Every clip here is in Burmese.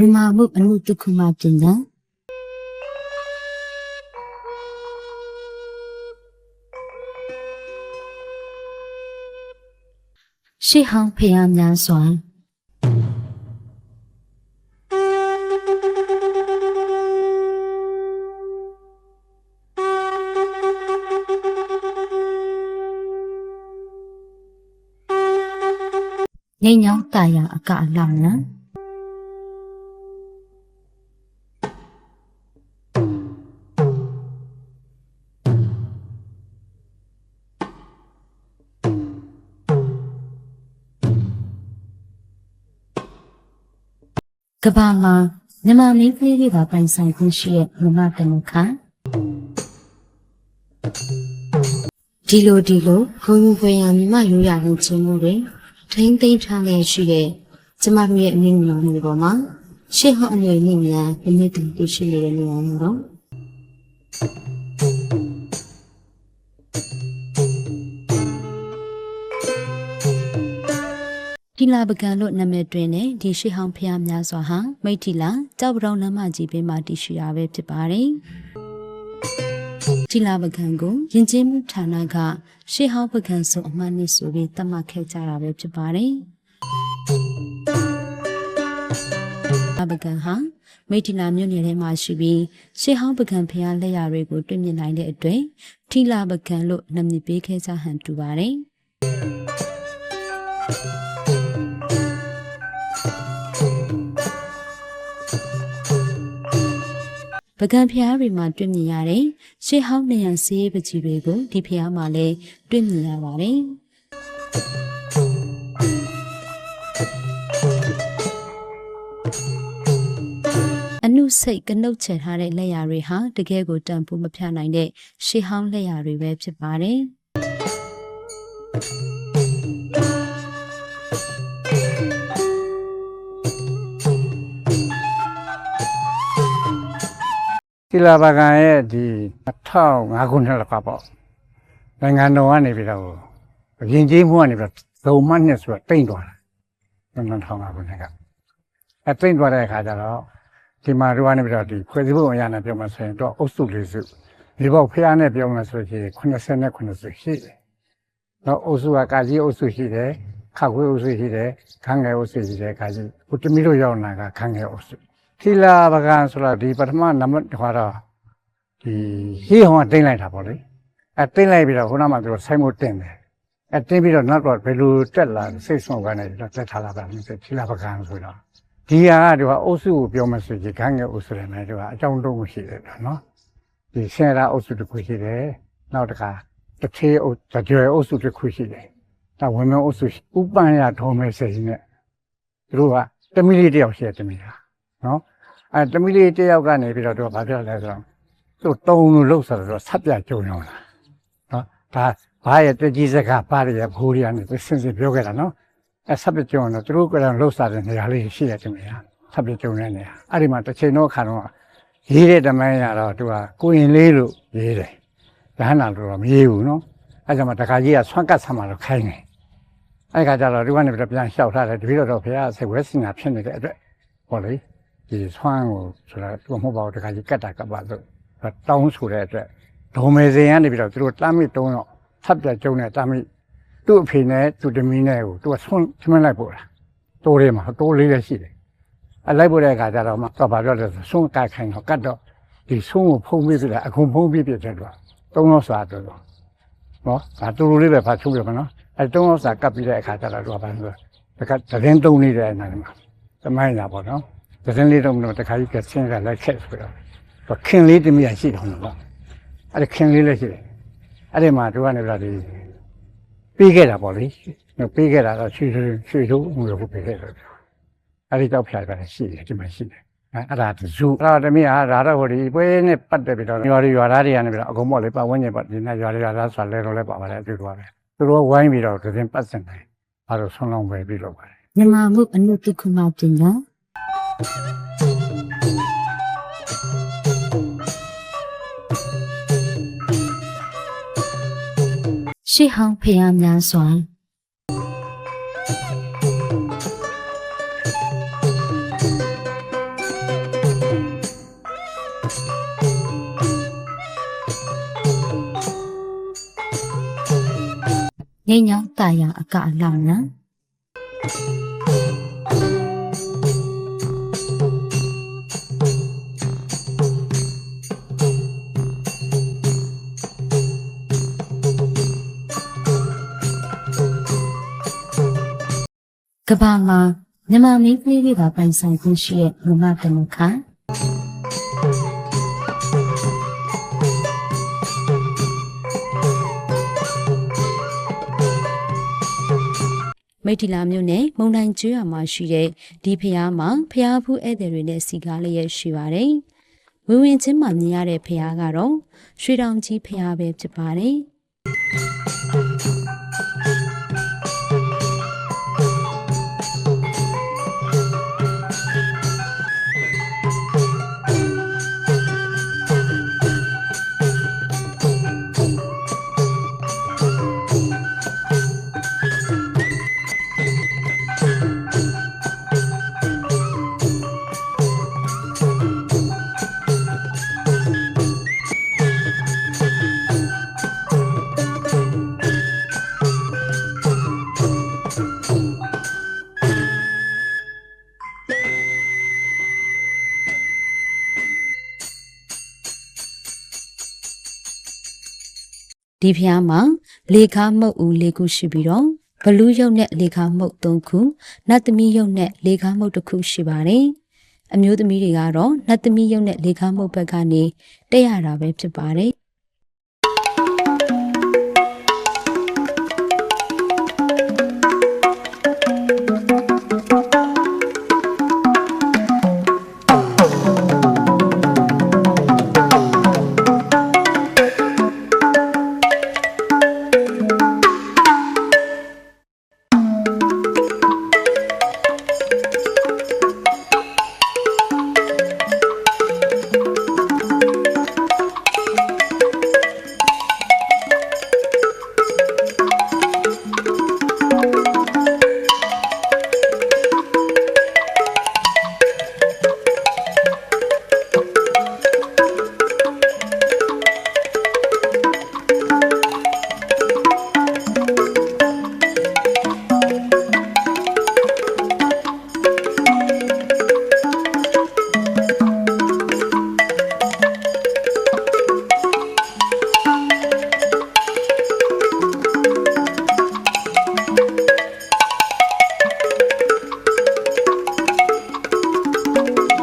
မြန်မာမှုအမှုတစ်ခုမှပြင်ညာရှေးဟောင်းဖျားများစွာနေညောင်းတာယာအကအလောင်းနော် ကဘာမှာမြန်မာမင်းကလေးတွေကပိုင်ဆိုင်ခွင့်ရှိတဲ့မြန်မာတမခါဒီလိုဒီလိုဂုံယူဖွယ်ရမြန်မာရိုးရာနဲ့ချင်းမှုတွေထိမ့်သိမ်းထားလျက်ရှိတဲ့ကျမတို့ရဲ့အနည်းငယ်မျိုးပေါ်မှာရှေ့ဟောင်းအငယ်လေးများဒီနေ့တင်ပြရှိနေတဲ့နေရာမျိုးတော့ ဒီလာပကံလို့နာမည်တွင်တဲ့ဒီရှေ့ဟောင်းဖျားများစွာဟာမိတ်တီလာကြောက်ပတောင်လမ်းမကြီးဘေးမှာတည်ရှိတာပဲဖြစ်ပါတယ်။ဒီလာပကံကိုယဉ်ကျေးမှုဌာနကရှေ့ဟောင်းပကံဆိုအမှတ်နှစ်ဆိုပြီးသတ်မှတ်ခဲ့ကြတာပဲဖြစ်ပါတယ်။လာပကံဟာမိတ်တီလာမြို့နယ်ထဲမှာရှိပြီးရှေ့ဟောင်းပကံဖျားလက်ရာတွေကိုတွေ့မြင်နိုင်တဲ့အတွက်ထီလာပကံလို့နာမည်ပေးခဲ့ကြဟန်တူပါတယ်။ ပကံဖျားတွေမှာတွေ့မြင်ရတဲ့ရှေးဟောင်းနေရန်စီးရေးပကြီးတွေကိုဒီဖျားမှာလည်းတွေ့မြင်ရပါတယ်အနုစိတ်ကနှုတ်ချထားတဲ့လက်ရာတွေဟာတကယ်ကိုတန်ဖိုးမဖြနိုင်တဲ့ရှေးဟောင်းလက်ရာတွေပဲဖြစ်ပါတယ် သီလာဘာကန်ရဲ့ဒီ2005ခုနှစ်လောက်ကပေါ့နိုင်ငံတော်ကနေပြီးတော့ရင်ကျေးမှုကနေပြီးတော့ဇုံမနှစ်ဆိုတော့တိမ့်သွားတာ2005ခုနှစ်ကအဲတိမ့်သွားတဲ့အခါကျတော့ဒီမှာတို့ကနေပြီးတော့ဒီဖွဲ့စည်းပုံအရနဲ့ပြောမှဆိုရင်တော့အုပ်စုလေးစုဒီဘောက်ဖျားနဲ့ပြောမှဆိုရင်80နဲ့90ရှိတယ်တော့အုပ်စုကကာကြီးအုပ်စုရှိတယ်ခခွေးအုပ်စုရှိတယ်ခန်းငယ်အုပ်စုရှိတယ်ကာကြီးကိုတမီတို့ရောက်လာကခန်းငယ်အုပ်စု သီလာပကံဆိုတာဒီပထမနံပါတ်ဟောတော့ဒီဟေးဟောင်းကတင်လိုက်တာပေါ့လေအဲတင်လိုက်ပြီးတော့ခုနကမှသူဆိုင်မို့တင်တယ်အဲတင်ပြီးတော့နောက်တော့ဘယ်လိုတက်လာစိတ်ဆုံးကနေတော့တက်ထားလာတာမျိုးသီလာပကံဆိုတော့ဒီဟာကဒီကအုပ်စုကိုပြောမှဆိုရင်ခန်းငယ်အုပ်စုတယ်မယ်ဒီကအကြောင်းတုံးရှိတယ်နော်ဒီဆင်ရာအုပ်စုတစ်ခုရှိတယ်နောက်တစ်ခါတစ်သေးအုပ်ကြွယ်အုပ်စုတစ်ခုရှိတယ်ဒါဝင်မအုပ်စုဥပန်ရထုံးမဲ့ဆက်ရှင်နဲ့သူတို့ကတမီလေးတယောက်ရှိတယ်တမီလား နော်အဲတမီလေးတယောက်ကနေပြီးတော့သူကဘာပြောလဲဆိုတော့သူတုံလို့လှုပ်ဆိုတော့ဆက်ပြကြုံရောလားနော်ဒါဘာရဲ့တကြီးစကားဘာရဲ့ဘိုးရီကနေသူစင်စစ်ပြောခဲ့တာနော်အဲဆက်ပြကြုံတော့သူတို့ကလည်းလှုပ်စားတဲ့နေရာလေးရှိရတယ်မလားဆက်ပြကြုံတဲ့နေရာအဲ့ဒီမှာတစ်ချိန်တော့ခါတော့ရေးတဲ့တမန်ရတော့သူကကိုရင်လေးလို့ရေးတယ်ဒါဟနာလို့တော့မရေးဘူးနော်အဲကြောင့်မတခါကြီးကဆွမ်းကတ်ဆမ်းမှာတော့ခိုင်းတယ်အဲ့ခါကျတော့ဒီကနေပြန်လျှောက်ထားတယ်တပည့်တော်ဘုရားဆေဝဲစင်တာဖြစ်နေတဲ့အတွက်ဟောလေ ဒီဆွမ်းကိုဆိုတာသူမဟုတ်ပါဘူးတခါကြီးကတ်တာကပ်ပါလို့တောင်းဆိုတဲ့အတွက်ဒေါ်မေစင်ကနေပြီးတော့သူတို့တမ်းမိတုံးတော့ထပ်ပြကျုံနဲ့တမ်းမိသူ့အဖေနဲ့သူ့တမီးနဲ့ကိုသူကဆွန့်ချမလိုက်ပို့တာတိုးလေးမှာတိုးလေးလည်းရှိတယ်အလိုက်ပို့တဲ့အခါကျတော့မှတော့ဗာပြောတယ်ဆွန့်ကတ်ခိုင်းတော့ကတ်တော့ဒီဆွန့်ကိုဖုံးပြီးပြတယ်အခုဖုံးပြီးပြတဲ့တော့တုံးတော့စာတော့နော်ဒါတူတူလေးပဲဖတ်ချုပ်ပြမနော်အဲတုံးတော့စာကပ်ပြီးတဲ့အခါကျတော့သူကဘာလို့တခါသတင်းတုံးနေတဲ့အဲ့နာမှာသမိုင်းလာပေါ့နော် သတင်းလေးတော့မလို့တခါကြီးကဆင်းကလိုက်ခဲ့ဆိုတော့သူခင်လေးတမီးရှိတော့နော်အဲ့ဒါခင်လေးလည်းရှိတယ်အဲ့ဒီမှာသူကနေပြတော့ဒီပြီးခဲ့တာပေါ့လေပြီးခဲ့တာတော့ရွှေရွှေတို့ငွေကိုပြီးခဲ့တယ်အဲ့ဒီတော့ဖျားပါတယ်ရှိတယ်ဒီမှာရှိတယ်အဲ့ဒါဇူအဲ့ဒါတမီးဟာဒါတော့ဟိုဒီပွဲနဲ့ပတ်သက်ပြီးတော့ရွာရွာသားတွေကနေပြီးတော့အကုန်ပေါ့လေပတ်ဝန်းကျင်ပတ်ဒီနေ့ရွာရွာသားဆိုလဲတော့လဲပါပါတယ်အတူတူပါပဲသူတို့ဝိုင်းပြီးတော့သတင်းပတ်စင်တယ်အဲ့တော့ဆွမ်းလောင်းပဲပြီးတော့ပါတယ်မြန်မာမှုအမှုတစ်ခုမှပြင်ညာ ရှေ့ဟောင်းဖျားများစွာငိမ့်ညောင်းတာယာအကအလောင်းနာ ကဘာမှာမြန်မာမင်းကလေးတွေကပိုင်ဆိုင်ခွင့်ရှိတဲ့လူမတမခါမိထီလာမြို့နယ်မုံတိုင်းကျွော်မှာရှိတဲ့ဒီဖျားမှာဖျားဖူးဧည့်သည်တွေနဲ့စီကားလျက်ရှိပါတယ်။ဝင်းဝင်ချင်းမှာမြင်ရတဲ့ဖျားကတော့ရွှေတောင်ကြီးဖျားပဲဖြစ်ပါတယ်။ ဒီဖျားမှာလေခါမုတ်ဦး၄ခုရှိပြီးတော့ဘလူးရုပ်နဲ့လေခါမုတ်၃ခုနတ်သမီးရုပ်နဲ့လေခါမုတ်တစ်ခုရှိပါတယ်အမျိုးသမီးတွေကတော့နတ်သမီးရုပ်နဲ့လေခါမုတ်ဘက်ကနေတက်ရတာပဲဖြစ်ပါတယ် ချီလာ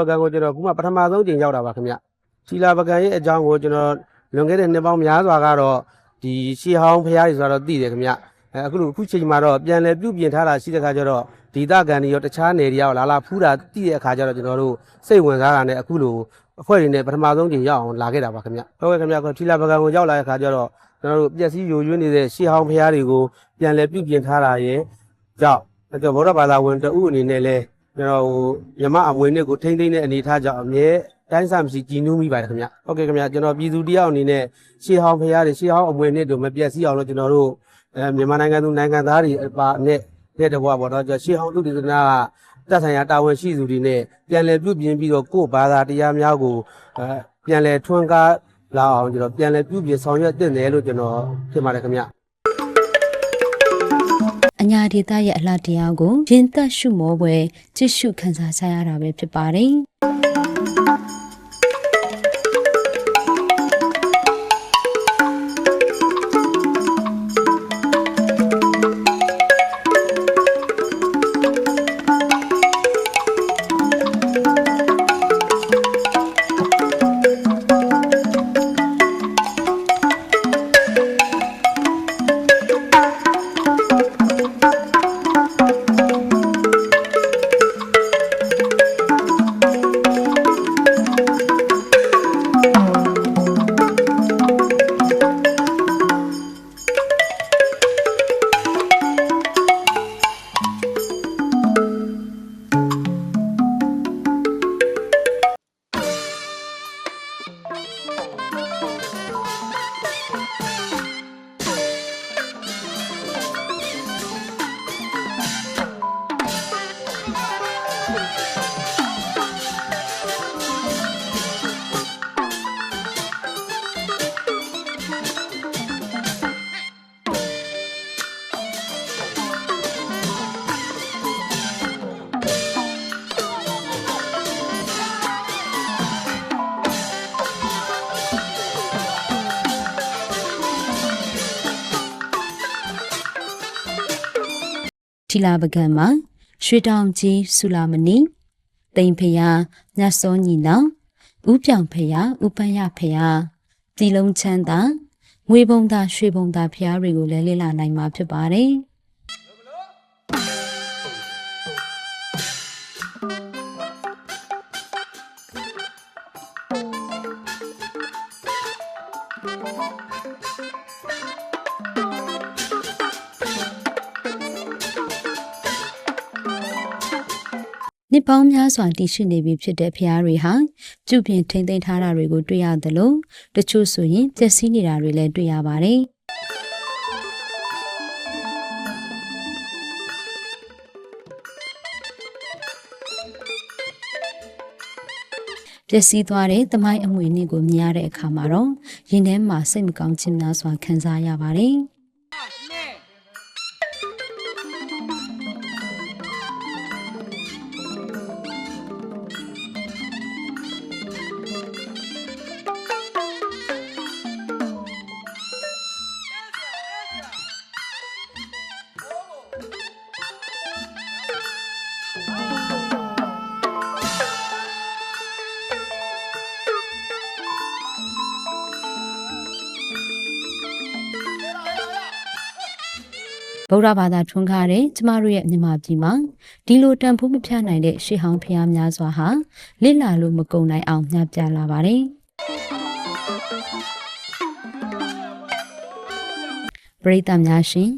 ပကံကိုကျွန်တော်ခုမှပထမဆုံးကြိမ်ရောက်တာပါခင်ဗျချီလာပကံရဲ့အကြောင်းကိုကျွန်တော်လွန်ခဲ့တဲ့နှစ်ပေါင်းများစွာကတော့ဒီရှီဟောင်းဖရားတွေဆိုတော့သိတယ်ခင်ဗျအဲအခုလိုအခုချိန်မှာတော့ပြန်လည်ပြုပြင်ထားတာရှိတဲ့ခါကျတော့ဒီတကန်တွေရောတခြားနယ်တွေရောလာလာဖူးတာသိတဲ့အခါကျတော့ကျွန်တော်တို့စိတ်ဝင်စားတာနဲ့အခုလိုအဖွဲ့တွေနဲ့ပထမဆုံးကြိမ်ရောက်အောင်လာခဲ့တာပါခင်ဗျဟုတ်ကဲ့ခင်ဗျခုချီလာပကံကိုရောက်လာတဲ့အခါကျတော့ကျွန်တော်တို့ပျက်စီးယိုယွင်းနေတဲ့ရှီဟောင်းဖရားတွေကိုပြန်လည်ပြုပြင်ထားတာရဲ့ကြောင့်အဲ့တော့ဗုဒ္ဓဘာသာဝင်တဦးအနေနဲ့လည်း ကျွန်တော်ဟိုမြမအမွေနှစ်ကိုထိမ့်သိမ့်တဲ့အနေအထားကြောင့်အမြဲတိုင်းဆမရှိကြည်နူးမိပါတယ်ခင်ဗျဟုတ်ကဲ့ခင်ဗျကျွန်တော်ပြည်သူတယောက်အနေနဲ့ရှေးဟောင်းဖရားတွေရှေးဟောင်းအမွေနှစ်တို့မပြည့်စည်အောင်လို့ကျွန်တော်တို့အဲမြန်မာနိုင်ငံသူနိုင်ငံသားတွေအပါနဲ့တဲ့တဘွားပေါ့နော်ကျွန်တော်ရှေးဟောင်းသူတည်သနာကတက်ဆိုင်ရာတာဝန်ရှိသူတွေနဲ့ပြန်လည်ပြုပြင်ပြီးတော့ကိုယ့်ဘာသာတရားများကိုအဲပြန်လည်ထွန်းကားလာအောင်ကျွန်တော်ပြန်လည်ပြုပြင်ဆောင်ရွက်တင်တယ်လို့ကျွန်တော်ဖြစ်ပါတယ်ခင်ဗျ အညာဒေတာရဲ့အလှတရားကိုရင်သက်ရှုမောပွဲကြည့်ရှုခန်းစားကြရတာပဲဖြစ်ပါတယ် ထီလာပကံမှာရွှေတောင်ကြီးဆူလာမဏီတိန်ဖျားမြတ်စောညီနောင်ဥပြောင်ဖျားဥပန်းရဖျားတီလုံးချမ်းသာငွေပုံသာရွှေပုံသာဖျားတွေကိုလည်းလေ့လာနိုင်မှာဖြစ်ပါတယ်။ နှစ်ပေါင်းများစွာတည်ရှိနေပြီဖြစ်တဲ့ဖျားတွေဟာပြုပြင်ထိမ့်သိမ်းထားတာတွေကိုတွေ့ရသလိုတချို့ဆိုရင်ပျက်စီးနေတာတွေလည်းတွေ့ရပါတယ်ပျက်စီးသွားတဲ့သမိုင်းအမွေအနှစ်ကိုမြင်ရတဲ့အခါမှာတော့ရင်ထဲမှာစိတ်မကောင်းခြင်းများစွာခံစားရပါတယ်။ ဗုဒ္ဓဘာသာထွန်းကားတဲ့ကျမတို့ရဲ့မြန်မာပြည်မှာဒီလိုတန်ဖိုးမဖြတ်နိုင်တဲ့ရှေးဟောင်းဖျားများစွာဟာလစ်လာလို့မကုံနိုင်အောင်ညှပြလာပါတယ်။ပရိသတ်များရှင်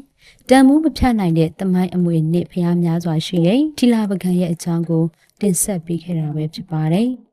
တန်မိုးမဖြတ်နိုင်တဲ့တမိုင်းအမွေနှစ်ဖျားများစွာရှိတဲ့ထီလာပကံရဲ့အကြောင်းကိုတင်ဆက်ပေးခဲ့တာပဲဖြစ်ပါတယ်။